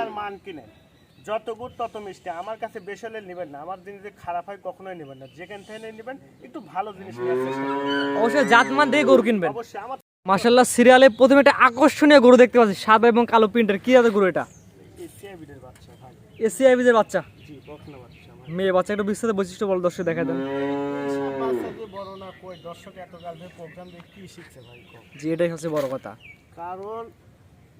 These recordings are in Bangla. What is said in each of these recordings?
আর মান কিনেন যত গুড় তত মিষ্টি। আমার কাছে হলে নেবেন না। আমার জিনিস যে খারাপ হয় কখনোই নেবেন না। যেখান থেকে নেবেন একটু ভালো জিনিস অবশ্যই জাতমান দিয়ে গরু কিনবেন। অবশ্যই আমার মাশাল্লাহ সিরিয়ালে প্রথমে একটা আকর্ষণীয় গরু দেখতে পাচ্ছি। সাদা এবং কালো প্রিন্টের। কি জাতের গরু এটা? এই সিআইবিদের বাচ্চা মেয়ে বাচ্চা একটু বিস্তারিত বৈশিষ্ট্য বল দর্শক দেখা দেন। বাচ্চা যে বড় না কই? দর্শক এত কাল ধরে প্রোগ্রাম দেখে কি শিখছে ভাই কম জি এটাই হচ্ছে বড় কথা। কারণ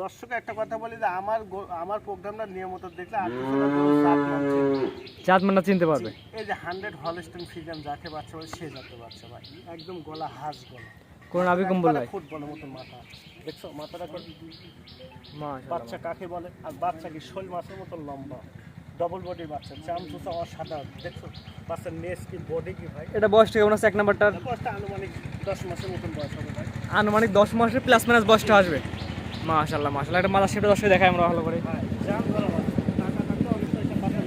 দর্শক একটা কথা বলি যে আমার আমার প্রোগ্রামটা নিয়মিত দেখলে আর কিছু না কোনো চাপ না চিনবে। জাতমানটা চিনতে পারবে। এই যে হান্ড্রেড হলস্টেন ফিগাম যাকে বাচ্চা বলে সে যাতে বাচ্চা ভাই একদম গলা হাঁস গলা। কোন আবি কম্বল নাই। ফুটবলের মতন মাথা। দেখছ মাথাটা বাচ্চা কাকে বলে? আর বাচ্চা কি শোল মাছের মতন লম্বা? ডবল বডির বাচ্চা চাম অসাধারণ। দেখছ বাচ্চার নেস কি বডি কি ভাই? এটা বয়সটা কেমন আছে এক নাম্বারটার? বয়সটা আনুমানিক দশ মাসের মতন বয়স হবে ভাই। আনুমানিক দশ মাসের প্লাস মাইনাস বয়সটা আসবে। মাশাল্লাহ মাশাল্লাহ একটা মাথা সেটা দর্শক দেখাই আমরা ভালো করে। পাঠান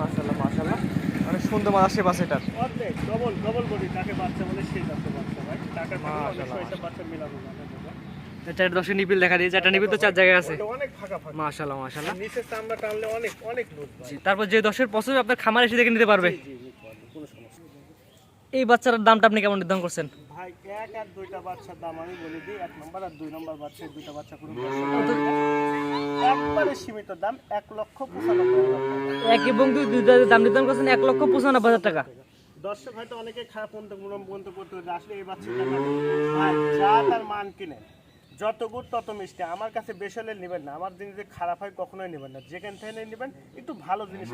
মাশাল্লাহ মাশাল্লাহ অনেক সুন্দর মাথা শেপ আছে এটার। ডবল ডবল বডি কাকে বাচ্চা বলে সেই যাতে বাচ্চা ভাই। টাকা থাকলে অনেক মাশাআল্লাহ, পয়সা বাচ্চা মিলানো চারটা দশের নিপিল দেখা দিয়ে চারটা নিপিল তো চার জায়গায় আছে। মাশাল্লাহ মাশাল্লাহ নিচে চামড়া টানলে অনেক অনেক তারপর যে দশের পছন্দ আপনার খামার এসে দেখে নিতে পারবে জি জি নিতে পারবে, কোনো সমস্যা নেই। এই বাচ্চার দামটা আপনি কেমন নির্ধারণ করছেন? ভাই এক আর দুইটা বাচ্চার দাম আমি বলে দিই এক নম্বর আর দুই নম্বর বাচ্চা দুইটা বাচ্চা কোনো একবারে সীমিত দাম এক লক্ষ পঁচানব্বই এক এবং দুই দুইটা দাম নির্ধারণ করছেন এক লক্ষ পঁচানব্বই হাজার টাকা। দর্শক হয়তো অনেকে খারাপ মন্তব্য মন্তব্য করতে আসলে এই বাচ্চাটা। ভাই তার মান কিনে যত গুড় তত মিষ্টি। আমার কাছে বেশি হলে নেবেন না। আমার জিনিস যে খারাপ হয় কখনোই নেবেন না। যেখান থেকে নেবেন একটু ভালো জিনিস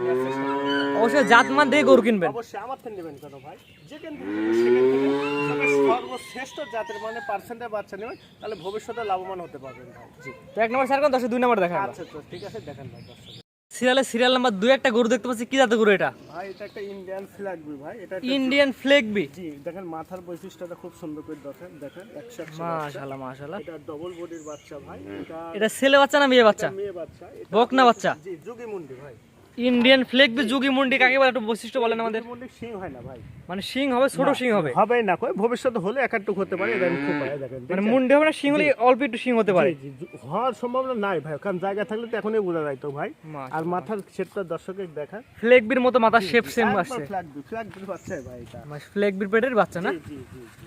অবশ্যই জাত মান জাতমান দিয়ে গরু কিনবেন। অবশ্যই আমার থেকে নেবেন কেন ভাই? যেখান থেকে সর্বশ্রেষ্ঠ জাতের মানে পার্সেন্টে বাচ্চা নেবেন তাহলে ভবিষ্যতে লাভবান হতে পারবেন ভাই। জি। তো এক নম্বর স্যার কোন? দশে দুই নম্বর দেখা আচ্ছা তো ঠিক আছে দেখেন ভাই দর্শক। সিরিয়ালে সিরিয়াল নাম্বার দুই একটা গরু দেখতে পাচ্ছি কি জাতের গরু এটা? ভাই এটা একটা ইন্ডিয়ান ফ্ল্যাগ ভাই। এটা ইন্ডিয়ান ফ্লেক বি জি দেখেন মাথার বৈশিষ্ট্যটা খুব সুন্দর করে দেখেন দেখেন একসাথে মাশাআল্লাহ মাশাল্লাহ এটা ডবল বডির বাচ্চা ভাই। এটা এটা ছেলে বাচ্চা না মেয়ে বাচ্চা? মেয়ে বাচ্চা। বকনা বাচ্চা? জি যুগি মুন্ডি ভাই। ইন্ডিয়ান ফ্লেক বি যুগি মুন্ডি কাকে বলে একটু বৈশিষ্ট্য বলেন আমাদের। মুন্ডি সিং হয় না ভাই। মানে সিং হবে ছোট শিং হবে। হবে না কই ভবিষ্যতে হলে এক একটু হতে পারে এটা খুব ভাই দেখেন মানে মুন্ডি হবে না শিং হলে অল্প একটু শিং হতে পারে। হওয়ার সম্ভাবনা নাই ভাই কারণ জায়গা থাকলে তো এখনই বোঝা যায় তো ভাই। আর মাথার সেটটা দর্শকের দেখা। ফ্লেক বির মতো মাথার শেপ সেম আসছে ফ্ল্যাগ ফ্ল্যাগ বাচ্চা ভাই এটা। ফ্লেক বির পেটের বাচ্চা না? জি জি জি।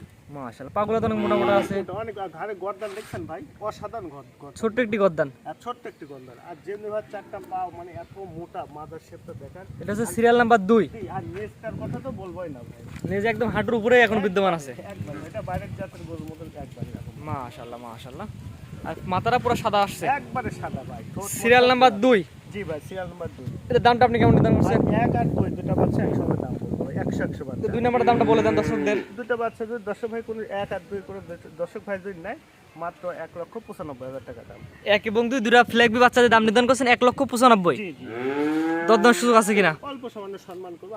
পাগলা তো অনেক মোটা মোটা আছে। এটা অনেক ঘাড়ে গর্দান দেখছেন ভাই? অসাধারণ গর্দান। ছোট্ট একটি গদ্দান আর ছোট্ট একটি গর্দান। আর যেমনি ভাই চারটা পাও মানে এত মোটা মাদার শেপটা দেখান। এটা হচ্ছে সিরিয়াল নাম্বার দুই। আর কথা তো বলবোই না ভাই। নিজে একদম হাঁটুর উপরে এখন বিদ্যমান আছে। একবার এটা বাইরের জাতের গরুর মতন একবারে এরকম। মাশাল্লাহ মাশাল্লাহ আর মাথাটা পুরো সাদা আসছে। একবারে সাদা ভাই সিরিয়াল নাম্বার দুই। জি ভাই সিরিয়াল নাম্বার দুই। এটা দামটা আপনি কেমন ভাই করছেন? এক আর দুই দুটা বাচ্চা একসঙ্গে দাম একশো একশো বাচ্চা। দুই নম্বরের দামটা বলে দেন দর্শকদের। দুটো বাচ্চা যদি দর্শক ভাই কোনো এক আর দুই দর্শক ভাই যদি নেয় মাত্র এক লক্ষ পঁচানব্বই হাজার টাকা দাম। এক এবং দুই দুটা বাচ্চাদের দাম নির্ধারণ করছেন এক লক্ষ পঁচানব্বই। দরদাম সুযোগ আছে কিনা? অল্প সামান্য সম্মান করব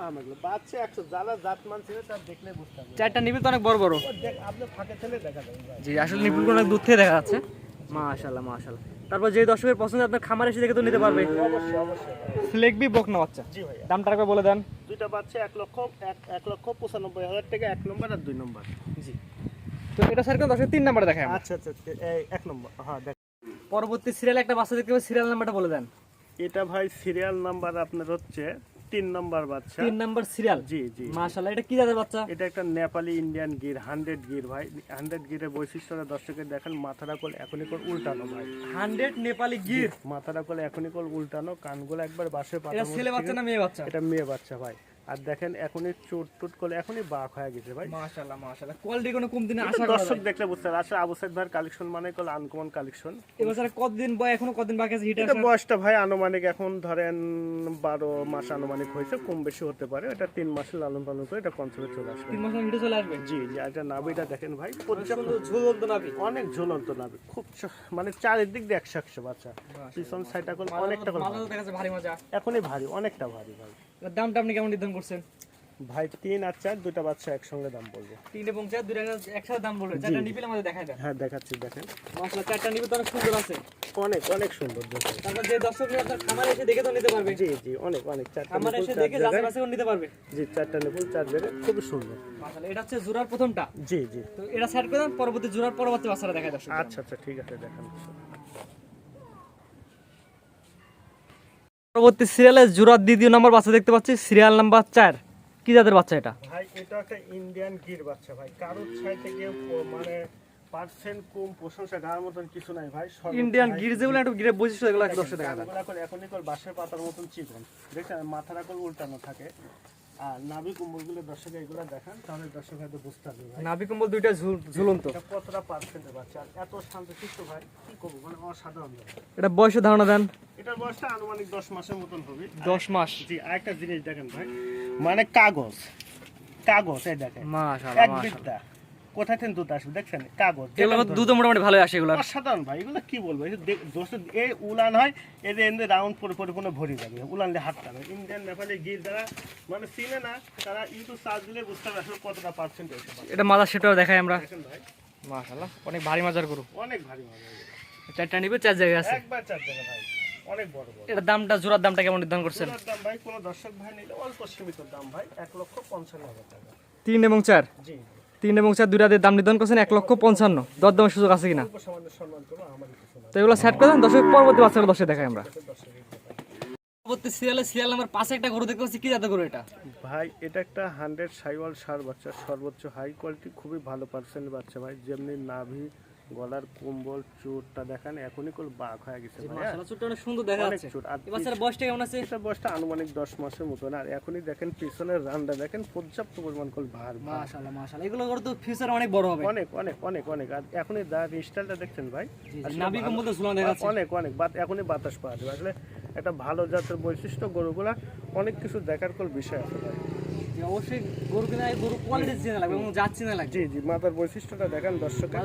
বাচ্চা একশো যারা জাতমান ছিল তার দেখলে বুঝতে হবে। চারটা নিবিল তো অনেক বড় বড়। আপনি ফাঁকে ছেলে দেখা যাবে। জি আসলে নিপুলগুলো অনেক দূর থেকে দেখা যাচ্ছে। মাশাল্লাহ মাশাল্লাহ তারপর যে দর্শকের পছন্দ আপনার খামার এসে দেখে তো নিতে পারবে। অবশ্যই অবশ্যই। ভাই। ফ্লেক বি বকনা বাচ্চা? দামটা একবার বলে দেন। দুইটা বাচ্চা এক লক্ষ এক লক্ষ পঁচানব্বই হাজার টাকা এক নম্বর আর দুই নম্বর। জি। তো এটা স্যার কোন দর্শক তিন নাম্বারে দেখায় আচ্ছা আচ্ছা এই এক নম্বর হ্যাঁ দেখ। পরবর্তী সিরিয়াল একটা বাচ্চা দেখতে সিরিয়াল নাম্বারটা বলে দেন। এটা ভাই সিরিয়াল নাম্বার আপনার হচ্ছে তিন নম্বর বাচ্চা। তিন নম্বর সিরিয়াল জি জি মাশাল্লাহ এটা কি জাতের বাচ্চা? এটা একটা নেপালি ইন্ডিয়ান গির হান্ড্রেড গির ভাই। হান্ড্রেড গিরের বৈশিষ্ট্যটা দর্শকের দেখেন মাথাটা কোল এখনই কোল উল্টানো ভাই। হান্ড্রেড নেপালি গির? মাথাটা কোল এখনই কোল উল্টানো কানগুলো একবার বাসে এটা ছেলে বাচ্চা না মেয়ে বাচ্চা? এটা মেয়ে বাচ্চা ভাই। আর দেখেন এখনই চোট টুট করে এখনই বাঘ হয়ে গেছে ভাই। মাশাল্লাহ কোয়ালিটি কোনো কম দিনে এটা আশা দর্শক দেখলে বুঝতে আসলে আবু সাইদ ভাইয়ের কালেকশন মানে কল আনকমন কালেকশন এবছর কতদিন বয় এখনও কতদিন বাকি আছে হিট এটা বয়সটা ভাই আনুমানিক এখন ধরেন বারো মাস আনুমানিক হয়েছে কম বেশি হতে পারে। এটা তিন মাসে লালন পালন করে এটা কনসেপ্টে চলে আসবে। তিন মাসের ভিডিও চলে আসবে? জি জি এটা নাভিটা দেখেন ভাই পর্যাপ্ত ঝুলন্ত নাবি অনেক ঝুলন্ত নাভি খুব মানে চারিদিক দিয়ে একশো একশো বাচ্চা। পিছন সাইডটা করলে অনেকটা দেখা ভারী মজা। এখনই ভারী অনেকটা ভারী ভাই। দামটা আপনি কেমন নির্ধারণ করছেন? ভাই তিন আর চার দুটা বাচ্চা একসঙ্গে দাম বলব। তিন এবং চার দুটা একসাথে দাম বলবেন। চারটা নিপিল আমাদের দেন। হ্যাঁ দেখাচ্ছি দেখেন। চারটা নিপিল তো অনেক সুন্দর আছে। অনেক অনেক সুন্দর তারপর যে দর্শক আপনার খামারে এসে দেখে তো নিতে পারবে। জি জি অনেক অনেক চারটা খামারে এসে দেখে যাচাই জায়গায়। বাছাই করে নিতে পারবে। জি চারটা নিপুল চার জায়গায় খুবই সুন্দর। এটা হচ্ছে জোড়ার প্রথমটা। জি জি। তো এটা সাইড করে দেন পরবর্তী জোড়ার পরবর্তী বাচ্চারা দেখায় দর্শক আচ্ছা আচ্ছা ঠিক আছে দেখান। পরবর্তী সিরিয়ালে জোড়ার দ্বিতীয় নম্বর বাচ্চা দেখতে পাচ্ছি সিরিয়াল নাম্বার চার। কি জাতের বাচ্চা এটা? ভাই এটা একটা ইন্ডিয়ান গির বাচ্চা ভাই। কারোর ছাই থেকে মানে পার্সেন্ট কম প্রশংসা গাওয়ার মতন কিছু নাই ভাই ইন্ডিয়ান গির যেগুলো একটু গিরে বৈশিষ্ট্য এগুলো একটু দেখা যায় কানগুলা করে বাঁশের পাতার মতন চিকন। দেখছেন মাথাটা করে উল্টানো থাকে। নাভি কুম্বলগুলো দর্শক এগুলো দেখান তাহলে দর্শক হয়তো বুঝতে পারবে ভাই। নাভি কম্বল দুইটা ঝুলন্ত। কতটা পার্সেন্টের বাচ্চা? আর এত শান্তশিষ্ট ভাই কি করব? মানে অসাধারণ এটা বয়সে ধারণা দেন। এটার বয়সটা আনুমানিক দশ মাসের মতন হবে। দশ মাস। জি আরেকটা জিনিস দেখেন ভাই। মানে কাগজ। কাগজ এই দেখেন। মাশাআল্লাহ মাশাআল্লাহ। কোথায় থেকে দুধ আসবে? দেখছেন কাগজ এগুলো দুধ। মোটামুটি ভালো আসে এগুলো। অসাধারণ ভাই এগুলো কি বলব? এই যে দোস্ত এই উলান হয় এদের এমনি রাউন্ড পরে পরিপূর্ণ ভরে যাবে উলান দিয়ে হাত টানে ইন্ডিয়ান নেপালি গির যারা মানে চিনে না তারা ইউটিউব সার্চ দিলে বুঝতে পারবে আসলে কতটা পার্সেন্ট এটা মাদার সেটাও দেখাই আমরা। দেখেন ভাই। মাশাআল্লাহ অনেক ভারী মাজার গরু। অনেক ভারী মজা এগুলো। চারটা নিবে চার জায়গায় আছে। একবার চার জায়গা ভাই অনেক বড় বড়। এটা দামটা জোড়ার দামটা কেমন নির্ধারণ করছেন? দাম ভাই কোনো দর্শক ভাই নিলে অল্প সীমিত দাম ভাই এক লক্ষ পঞ্চান্ন হাজার টাকা। তিন এবং চার? জি। তিন এবং চার দুইটা দিয়ে দাম নির্ধারণ করছেন এক লক্ষ পঞ্চান্ন। দশ দরদামের সুযোগ আছে কিনা? তো এগুলো সেট করে দেন দর্শক পরবর্তী বাচ্চাগুলো দশে দেখাই আমরা। পরবর্তী সিরিয়ালে সিরিয়াল নাম্বার পাশে একটা গরু দেখতে পাচ্ছি কি জাতের গরু এটা? ভাই এটা একটা হান্ড্রেড সাইওয়াল সার বাচ্চা সর্বোচ্চ হাই কোয়ালিটি খুবই ভালো পার্সেন্ট বাচ্চা ভাই। যেমনি নাভি গলার কম্বল চুটটা দেখেন এখনই কোল বাঘ হয়ে গেছে ভাই? মাশাআল্লাহ চুটটা অনেক সুন্দর দেখা অনেক যাচ্ছে। এই বয়সটা কেমন আছে? এটা বয়সটা আনুমানিক দশ মাসের মতন। আর এখনই দেখেন পিছনের রানটা দেখেন পর্যাপ্ত পরিমাণ কোল ভার। মাশাআল্লাহ মাশাআল্লাহ। এগুলো গরু তো ফিউচার অনেক বড় হবে। অনেক অনেক অনেক অনেক। আর এখনই দাঁত স্টাইলটা দেখছেন ভাই? নাভি কম্বল ঝুলানো দেখা যাচ্ছে। অনেক অনেক। বাত এখনই বাতাস পাওয়া যাবে। আসলে একটা ভালো জাতের বৈশিষ্ট্য গরুগুলা অনেক কিছু দেখার কোল বিষয় আছে ভাই। যে অবশ্যই গরু কিনা গরু কোয়ালিটি চিনে লাগবে এবং জাত চিনে লাগবে। জি জি মাথার বৈশিষ্ট্যটা দেখেন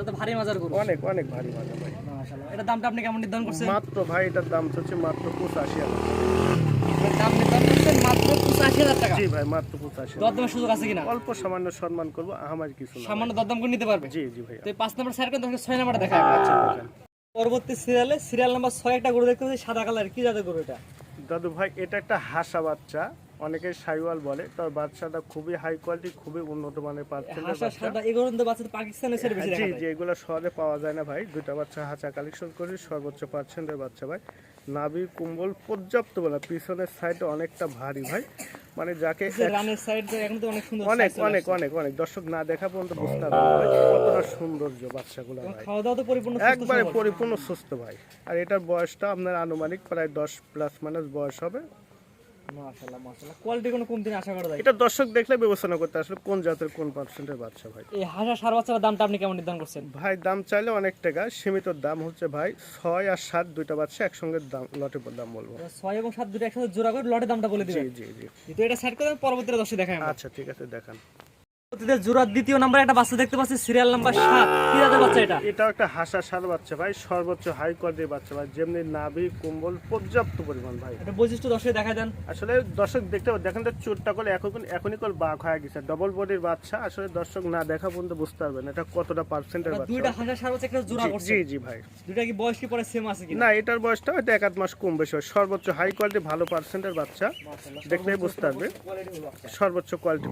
তো ভারী মাজার গরু। অনেক অনেক ভারী মাজা ভাই। মাশাআল্লাহ। এটা দামটা আপনি কেমন নির্ধারণ করছেন? মাত্র ভাই এটার দাম হচ্ছে মাত্র পঁচাশি হাজার দাম নির্ধারণ করছেন মাত্র পঁচাশি হাজার টাকা। জি ভাই মাত্র সুযোগ আছে কিনা? অল্প সামান্য সম্মান করব আমার কিছু না সামান্য দরদাম করে নিতে পারবে? জি জি তো এই পাঁচ নম্বর নম্বরটা দেখায় আচ্ছা পরবর্তী সিরিয়ালে সিরিয়াল নাম্বার ছয় একটা গরু দেখতে পাচ্ছি সাদা কালার কি জাতের গরু এটা? দাদু ভাই এটা একটা হাসা বাচ্চা। অনেকে সাইওয়াল বলে তবে বাচ্চাটা খুবই হাই কোয়ালিটি খুবই উন্নত মানের দেখা জি জি এগুলো শহরে পাওয়া যায় না ভাই। দুটা বাচ্চা হাঁচা কালেকশন করি সর্বোচ্চ পার্সেন্টের বাচ্চা ভাই। নাভি কুম্বল পর্যাপ্ত বলা পিছনের সাইডে অনেকটা ভারী ভাই। মানে যাকে সাইড অনেক অনেক অনেক অনেক দর্শক না দেখা পর্যন্ত বুঝতে পারবে কতটা সৌন্দর্য বাচ্চাগুলো এবং খাওয়া দাওয়া তো পরিপূর্ণ একবারে পরিপূর্ণ সুস্থ ভাই। আর এটার বয়সটা আপনার আনুমানিক প্রায় দশ প্লাস মাইনাস বয়স হবে। মাশাআল্লাহ মাশাআল্লাহ। কোয়ালিটি কোনো কমতি আশা করা যায়। এটা দর্শক দেখলে বিবেচনা করতে আসলে কোন জাতের কোন পার্সেন্টের বাচ্চা ভাই? এই হাজার সার বাচ্চার দামটা আপনি কেমন নির্ধারণ করছেন? ভাই দাম চাইলে অনেক টাকা সীমিত দাম হচ্ছে ভাই ছয় আর সাত দুইটা বাচ্চা একসঙ্গে দাম লটের দাম বলব। এবং দুটো একসাথে জোড়া করে লটের দামটা বলে জি দিবেন। জি জি তো এটা সেট করে পরবর্তীতে দেখাই আমরা। আচ্ছা ঠিক আছে দেখান। জোড়ার দ্বিতীয় নাম্বার একটা বাচ্চা দেখতে পাচ্ছি সিরিয়াল নাম্বার সাত। কি জাতের বাচ্চা এটা? এটাও একটা হাসা সার বাচ্চা ভাই সর্বোচ্চ হাই কোয়ালিটির বাচ্চা ভাই যেমনি নাভি কুম্বল পর্যাপ্ত পরিমাণ ভাই। এটা বৈশিষ্ট্য দশে দেখা দেন। আসলে দর্শক দেখতে পাবে, দেখেন তো চোরটা করলে এখন এখনই কল বাঘ হয়ে গেছে। ডবল বডির বাচ্চা আসলে দর্শক না দেখা পর্যন্ত বুঝতে পারবেন এটা কতটা পার্সেন্টের বাচ্চা। দুইটা হাসা সার বাচ্চা একটা জোড়া জি, করছে। জি জি ভাই। দুইটা কি বয়স কি পরে সেম আছে কি না এটার বয়সটা হয়তো এক আধ মাস কম বেশি হয়। সর্বোচ্চ হাই কোয়ালিটি ভালো পার্সেন্টের বাচ্চা। দেখলেই বুঝতে পারবে। সর্বোচ্চ কোয়ালিটি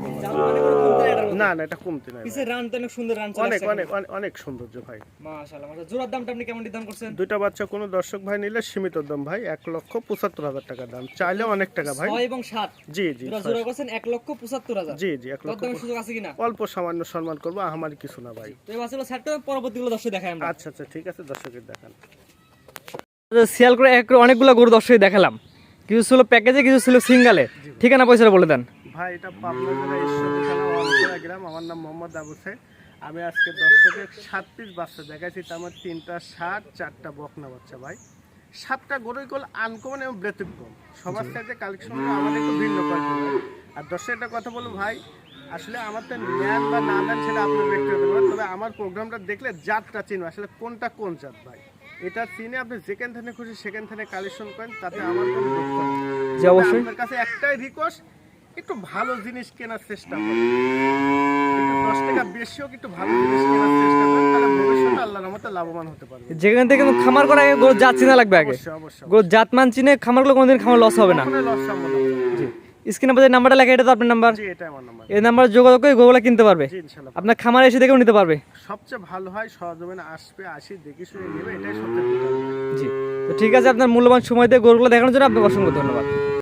না না এটা কমতি নয় ভাই। পিছে অনেক সুন্দর রান অনেক অনেক অনেক- সৌন্দর্য ভাই। মাশাআল্লাহ মাশাআল্লাহ। জোড়ার দামটা আপনি কেমন নির্ধারণ করছেন? দুইটা বাচ্চা কোনো দর্শক ভাই নিলে সীমিত দাম ভাই এক লক্ষ পঁচাত্তর হাজার টাকা দাম। চাইলে অনেক টাকা ভাই। ছয় এবং সাত। জি জি জোড়া জোড়া করছেন এক লক্ষ পঁচাত্তর হাজার। জি জি এক লক্ষ দরদামের সুযোগ আছে কিনা? অল্প সামান্য সম্মান করব আমার কিছু না ভাই। তো এই বাচ্চাগুলো পরবর্তীগুলো দশে দেখাই আমরা। আচ্ছা আচ্ছা ঠিক আছে দর্শকের দেখান। সিয়াল করে এক অনেকগুলো গরু দর্শকে দেখালাম। কিছু ছিল প্যাকেজে কিছু ছিল সিঙ্গালে। ঠিকানা পয়সাটা বলে দেন। ভাই এটা পাবনা জেলা ঈশ্বরদী থানা গ্রাম আমার নাম মোহাম্মদ আবু সাইদ আমি আজকে দর্শকের সাত পিস বাচ্চা দেখাইছি তার মধ্যে তিনটা ষাট চারটা বকনা বাচ্চা ভাই। সাতটা গরুই কল আনকমন এবং ব্যতিক্রম। সবার সাথে কালেকশন আমাদের একটু ভিন্ন কোয়ালিটি আর দর্শক একটা কথা বলব ভাই আসলে আমার তো জ্ঞান বা না জ্ঞান সেটা আপনার ব্যক্তিগত তবে আমার প্রোগ্রামটা দেখলে জাতটা চিনবে আসলে কোনটা কোন জাত ভাই? এটা চিনে আপনি যেখান থেকে খুশি সেখান থেকে কালেকশন করেন তাতে আমার কোনো দুঃখ অবশ্যই। আপনার কাছে একটাই রিকোয়েস্ট একটু ভালো জিনিস কেনার চেষ্টা করুন একটু দশ টাকা বেশি হোক একটু ভালো জিনিস কেনার চেষ্টা করেন তাহলে ভবিষ্যতে আল্লাহর রহমতে লাভবান হতে পারবে। যেখান থেকে কিন্তু খামার করা আগে গরু জাত চিনা লাগবে আগে। অবশ্যই অবশ্যই গরু জাত মান চিনে খামার করলে কোনোদিন খামার লস হবে না। লস সম্ভব। স্ক্রিনে নাম্বারটা লেখা এটা তো আপনার নাম্বার জি এটা আমার নাম্বার এই নাম্বার যোগাযোগ করে গরুগুলা কিনতে পারবে। জি আপনার খামারে এসে দেখেও নিতে পারবে। সবচেয়ে ভালো হয় সরজমিনে আসবে আসি দেখে শুনে নেবে এটাই সবচেয়ে better। জি। তো ঠিক আছে আপনার মূল্যবান সময় দিয়ে গরুগুলো দেখানোর জন্য আপনাকে অসংখ্য ধন্যবাদ।